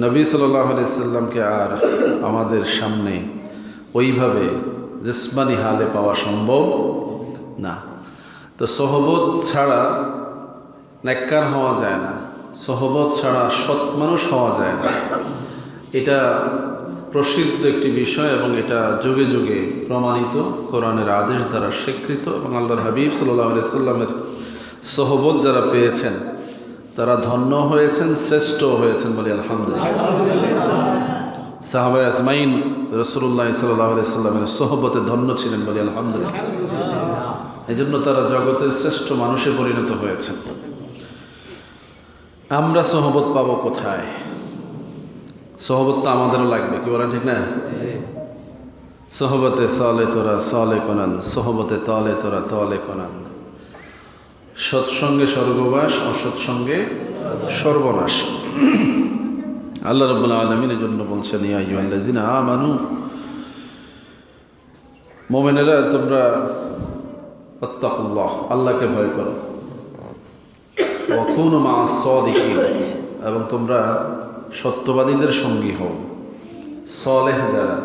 নবী সাল্লামকে আর আমাদের সামনে ওইভাবে জিসমানি হালে পাওয়া সম্ভব না। তো সহবত ছাড়া নেককার হওয়া যায় না। সহবত ছাড়া সৎ মানুষ হওয়া যায় না। এটা প্রসিদ্ধ একটি বিষয় এবং এটা যুগে যুগে প্রমাণিত, কোরআনের আদেশ দ্বারা স্বীকৃত এবং আল্লাহর হাবিব সাল্লাহ সাল্লামের সহবত যারা পেয়েছেন তারা ধন্য হয়েছেন, শ্রেষ্ঠ হয়েছেন বলে আলহামদুলিল্লাহ। সাহাবাই আজমাইন রসুল্লাহ সাল্লাহ সাল্লামের সহবতে ধন্য ছিলেন বলে আলহামদুলিল্লাহ। এই জন্য তারা জগতের শ্রেষ্ঠ মানুষে পরিণত হয়েছেন। আমরা সহবত পাবো কোথায়? সহবত তো আমাদেরও লাগবে, কি বলেন ঠিক না? সহবতে সলে তোরা সলে কোনান সহবতে তলে তোরা তলে কোনান সৎসঙ্গে স্বর্গবাস, অসৎসঙ্গে সর্বনাশ। আল্লাহ রব্বুল আলমিন এই জন্য বলছেন আ মানু মোমেনেরা, তোমরা অত্তাকুল্লাহ, আল্লাহকে ভয় করো। অকুন মা সদিকি এবং তোমরা সত্যবাদীদের সঙ্গী হও। সলেহ যারা,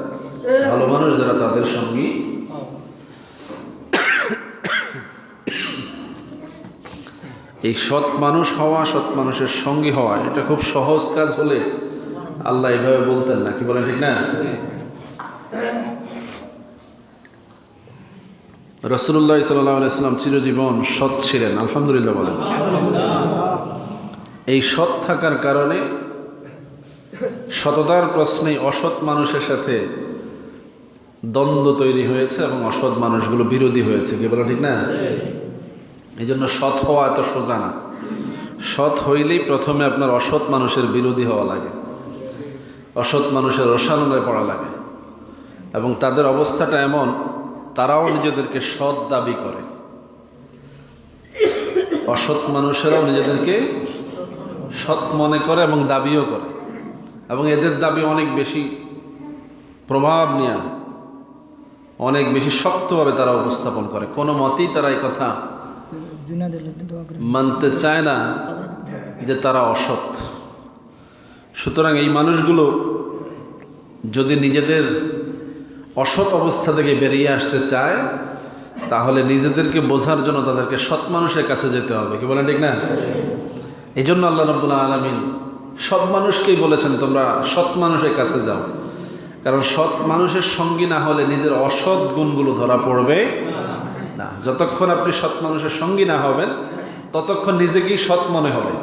ভালো মানুষ যারা তাদের সঙ্গী এই সৎ মানুষ হওয়া, সৎ মানুষের সঙ্গী হওয়া, এটা খুব সহজ কাজ হলে আল্লাহ এভাবে বলতেন না, কি বলেন ঠিক না? রসুল্লাহ সাল্লাম চিরজীবন সৎ ছিলেন, আলহামদুলিল্লাহ বলেন। এই সৎ থাকার কারণে সততার প্রশ্নে অসৎ মানুষের সাথে দ্বন্দ্ব তৈরি হয়েছে এবং অসৎ মানুষগুলো বিরোধী হয়েছে, কি বলো ঠিক না? এই জন্য সৎ হওয়া এত সোজা না। সৎ হইলেই প্রথমে আপনার অসৎ মানুষের বিরোধী হওয়া লাগে। অসৎ মানুষের রসানলে পড়া লাগে। এবং তাদের অবস্থাটা এমন, তারাও নিজেদেরকে সৎ দাবি করে। অসৎ মানুষেরাও নিজেদেরকে সৎ মনে করে এবং দাবিও করে। এবং এদের দাবি অনেক বেশি প্রভাব নিয়ে, অনেক বেশি শক্তভাবে তারা উপস্থাপন করে। কোনো মতেই তারা এই কথা মানতে চায় না যে তারা অসৎ। সুতরাং এই মানুষগুলো যদি নিজেদের অসৎ অবস্থা থেকে বেরিয়ে আসতে চায়, তাহলে নিজেদেরকে বোঝার জন্য তাদেরকে সৎ মানুষের কাছে যেতে হবে। কি বলেন ঠিক না? এই জন্য আল্লাহ রব্বুল্লাহ আলমিন সব মানুষকেই বলেছেন, তোমরা সৎ মানুষের কাছে যাও। কারণ সৎ মানুষের সঙ্গী না হলে নিজের অসৎ গুণগুলো ধরা পড়বে না। যতক্ষণ আপনি সৎ মানুষের সঙ্গী না হবেন, ততক্ষণ নিজেকেই সৎ মনে হবে।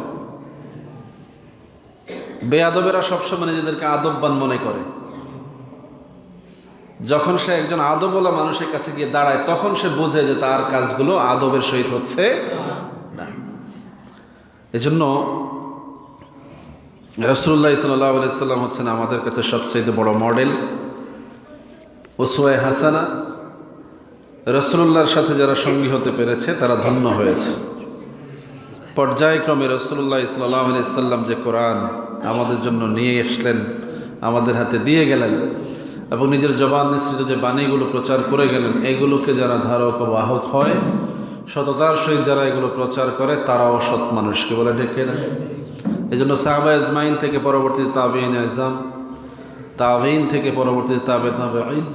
বেয়াদবেরা সবসময় নিজেদেরকে আদববান মনে করে। যখন সে একজন আদবলা মানুষের কাছে গিয়ে দাঁড়ায়, তখন সে বোঝে যে তার কাজগুলো আদবের সহিত হচ্ছে না। এজন্য রসুল্লাহ সাল্লাহ সাল্লাম হচ্ছেন আমাদের কাছে সবচেয়ে বড় মডেল ওসোয়াই হাসানা। রসুল্লাহর সাথে যারা সঙ্গী হতে পেরেছে, তারা ধন্য হয়েছে। পর্যায়ক্রমে রসুল্লাহ ইসলাম সাল্লাম যে কোরআন আমাদের জন্য নিয়ে আসলেন আমাদের হাতে দিয়ে গেলেন এবং নিজের জবান নিশ্চিত যে বাণীগুলো প্রচার করে গেলেন, এগুলোকে যারা ধারক ও বাহক হয়, সততার সহিত যারা এগুলো প্রচার করে, তারাও সৎ মানুষকে বলে ডেকে না এই জন্য সাহবা ইজমাইন থেকে পরবর্তীতে তাবিন আজম তাবেইন থেকে পরবর্তীতে তাবে তাবে আইন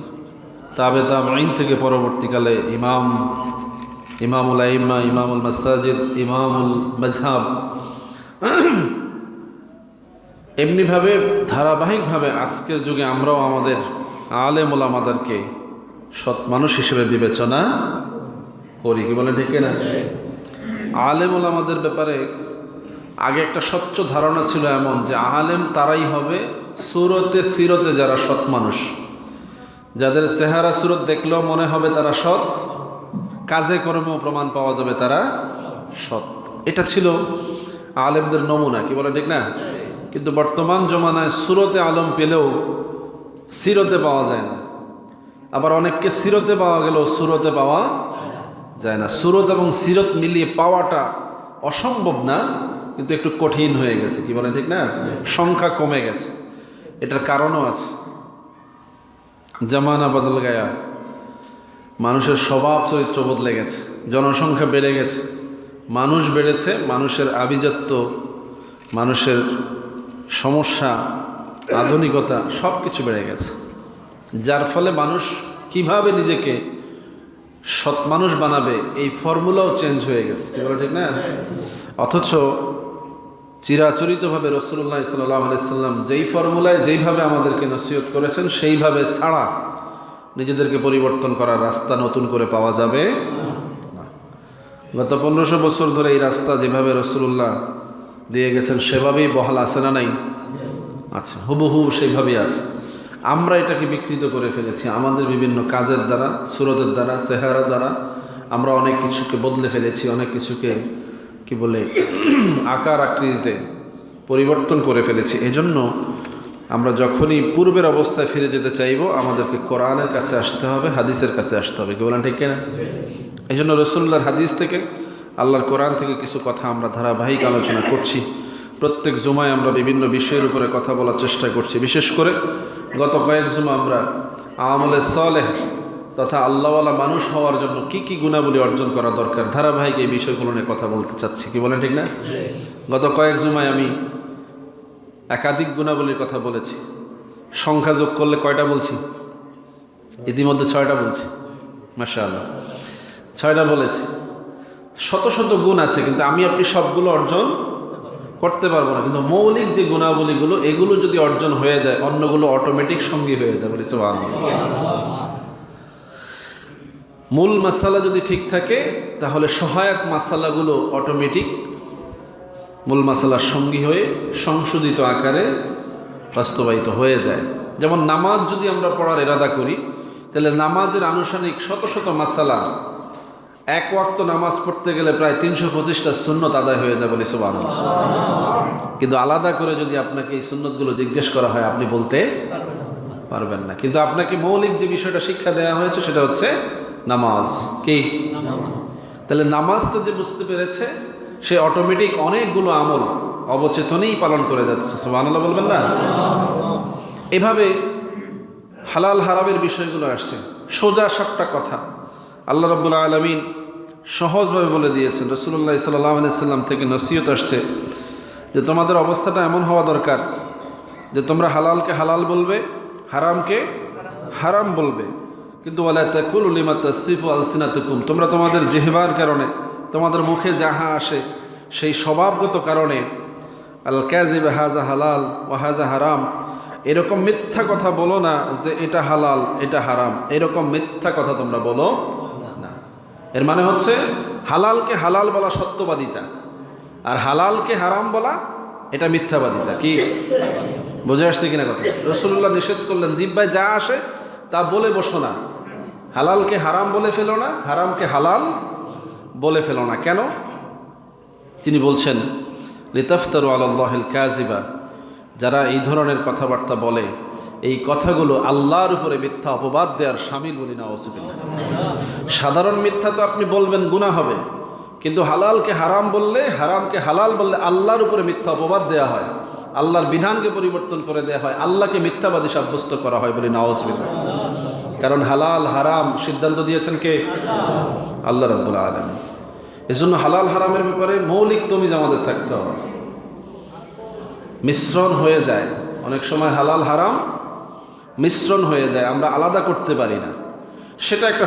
তাবে তাবেইন থেকে পরবর্তীকালে ইমাম, ইমামুল আইম্মা ইমামুল মাসাজিদ, ইমামুল মজহাব এমনিভাবে, ধারাবাহিকভাবে আজকের যুগে আমরাও আমাদের আলেম ওলামাদেরকে সৎ মানুষ হিসেবে বিবেচনা করি, কি বলে ঠিক না আলেম ওলামাদের ব্যাপারে আগে একটা স্বচ্ছ ধারণা ছিল এমন যে আলেম তারাই হবে সুরতে সিরতে যারা সৎ মানুষ। যাদের চেহারা সুরত দেখলেও মনে হবে তারা সৎ, কাজে কর্মেও প্রমাণ পাওয়া যাবে তারা সৎ। এটা ছিল আলেমদের নমুনা, কি বলে ঠিক না? কিন্তু বর্তমান জমানায় সুরতে আলম পেলেও সিরতে পাওয়া যায় না। আবার অনেককে সিরতে পাওয়া গেলেও সুরতে পাওয়া যায় না। সুরত এবং সিরত মিলিয়ে পাওয়াটা অসম্ভব না, কিন্তু একটু কঠিন হয়ে গেছে, কি বলে ঠিক না? সংখ্যা কমে গেছে। এটার কারণও আছে। জামানা বদল গায়া। মানুষের স্বভাব চরিত্র বদলে গেছে, জনসংখ্যা বেড়ে গেছে। মানুষ বেড়েছে, মানুষের আভিজাত্য, মানুষের সমস্যা, আধুনিকতা সব কিছু বেড়ে গেছে। যার ফলে মানুষ কীভাবে নিজেকে সৎ মানুষ বানাবে, এই ফর্মুলাও চেঞ্জ হয়ে গেছে। ঠিক না? অথচ চিরাচরিতভাবে রসুল্লাহ সাল্লাম যেই ফর্মুলায় যেইভাবে আমাদেরকে নসিহত করেছেন, সেইভাবে ছাড়া নিজেদেরকে পরিবর্তন করার রাস্তা নতুন করে পাওয়া যাবে গত পনেরোশো বছর ধরে এই রাস্তা যেভাবে রসুল্লাহ দিয়ে গেছেন, সেভাবেই বহাল আছে না নাই? আছে, হুবহু সেইভাবেই আছে। আমরা এটাকে বিকৃত করে ফেলেছি, আমাদের বিভিন্ন কাজের দ্বারা, সুরতের দ্বারা চেহারা দ্বারা। আমরা অনেক কিছুকে বদলে ফেলেছি, অনেক কিছুকে কি বলে, আকার আকৃতিতে পরিবর্তন করে ফেলেছি। এজন্য আমরা যখনই পূর্বের অবস্থায় ফিরে যেতে চাইব, আমাদেরকে কোরআনের কাছে আসতে হবে, হাদিসের কাছে আসতে হবে। কি বলেন, ঠিক কিনা? এই জন্য রসুল্লাহর হাদিস থেকে, আল্লাহর কোরআন থেকে কিছু কথা আমরা ধারাবাহিক আলোচনা করছি। প্রত্যেক জুমায় আমরা বিভিন্ন বিষয়ের উপরে কথা বলার চেষ্টা করছি। বিশেষ করে গত কয়েক জুমা আমরা আমলে সলেহ তথা আল্লাহওয়ালা মানুষ হওয়ার জন্য কি কি গুণাবলী অর্জন করা দরকার? ধারাবাহিক এই বিষয়গুলো নিয়ে কথা বলতে চাচ্ছি, কি বলেন ঠিক না? গত কয়েক জুমায় আমি একাধিক গুণাবলীর কথা বলেছি। সংখ্যা যোগ করলে কয়টা বলছি? ইতিমধ্যে ছয়টা বলছি। মাশাআল্লাহ। ছয়টা বলেছি। শত শত গুণ আছে, কিন্তু আমি আপনি সবগুলো অর্জন করতে পারব না। কিন্তু মৌলিক যে গুণাবলীগুলো, এগুলো যদি অর্জন হয়ে যায়, অন্যগুলো অটোমেটিক সঙ্গী হয়ে যাবে। সুবহানাল্লাহ। মূল মাসালা যদি ঠিক থাকে, তাহলে সহায়ক মাসালাগুলো অটোমেটিক মূল মাসালার সঙ্গী হয়ে সংশোধিত আকারে বাস্তবায়িত হয়ে যায়। যেমন নামাজ যদি আমরা পড়ার এরাদা করি, তাহলে নামাজের আনুষ্ঠানিক শত শত মাসালা, এক ওয়াক্ত নামাজ পড়তে গেলে প্রায় তিনশো পঁচিশটা সুন্নত আদায় হয়ে যাবে বলে সুবাহ কিন্তু আলাদা করে যদি আপনাকে এই সুন্নতগুলো জিজ্ঞেস করা হয়, আপনি বলতে পারবেন না। কিন্তু আপনাকে মৌলিক যে বিষয়টা শিক্ষা দেওয়া হয়েছে, সেটা হচ্ছে নামাজ। কি? তাহলে নামাজটা যে বুঝতে পেরেছে সে অটোমেটিক অনেকগুলো আমল অবচেতনেই পালন করে যাচ্ছে। সুবহানাল্লাহ বলবেন না? এভাবে হালাল হারামের বিষয়গুলো আসছে। সোজা সাপটা কথা। আল্লাহ রব্বুল আলমিন সহজভাবে বলে দিয়েছেন রসুল্লাহ সাল্লাহ সাল্লাম থেকে নসিহত আসছে যে তোমাদের অবস্থাটা এমন হওয়া দরকার যে তোমরা হালালকে হালাল বলবে হারামকে হারাম বলবে। কিন্তু বলে তাকুল উলিমা তসিফ আলসিনাতুকুম। তোমরা তোমাদের জেহবার কারণে, তোমাদের মুখে যাহা আসে, সেই স্বভাবগত কারণে আল ক্যাজিব হাজা হালাল ও হাজা হারাম। এরকম মিথ্যা কথা বলো না যে এটা হালাল, এটা হারাম। এরকম মিথ্যা কথা তোমরা বলো না। এর মানে হচ্ছে হালালকে হালাল বলা সত্যবাদিতা, আর হালালকে হারাম বলা এটা মিথ্যাবাদিতা। কি? বুঝে আসছে কিনা কথা? রসুল্লাহ নিষেধ করলেন, জিব্বায় যা আসে তা বলে বসো না। হালালকে হারাম বলে ফেলো না, হারামকে হালাল বলে ফেলো না। কেন? তিনি বলছেন, লিতাফতারু আল্লাহিল কাজিবা যারা এই ধরনের কথাবার্তা বলে, এই কথাগুলো আল্লাহর উপরে মিথ্যা অপবাদ দেওয়ার সামিল বলি না অসুবিধা সাধারণ মিথ্যা তো আপনি বলবেন গুণা হবে। কিন্তু হালালকে হারাম বললে, হারামকে হালাল বললে আল্লাহর উপরে মিথ্যা অপবাদ দেওয়া হয়। আল্লাহর বিধানকে পরিবর্তন করে দেওয়া হয়। আল্লাহকে মিথ্যাবাদী সাব্যস্ত করা হয় বলি না অসুবিধা কারণ হালাল, হারাম সিদ্ধান্ত দিয়েছেন কে? আল্লাহ রব্বুল আলম এজন্য হালাল, হারামের ব্যাপারে মৌলিক তমিজ আমাদের থাকতে হবে। মিশ্রণ হয়ে যায়। অনেক সময় হালাল, হারাম মিশ্রণ হয়ে যায়। আমরা আলাদা করতে পারি না। সেটা একটা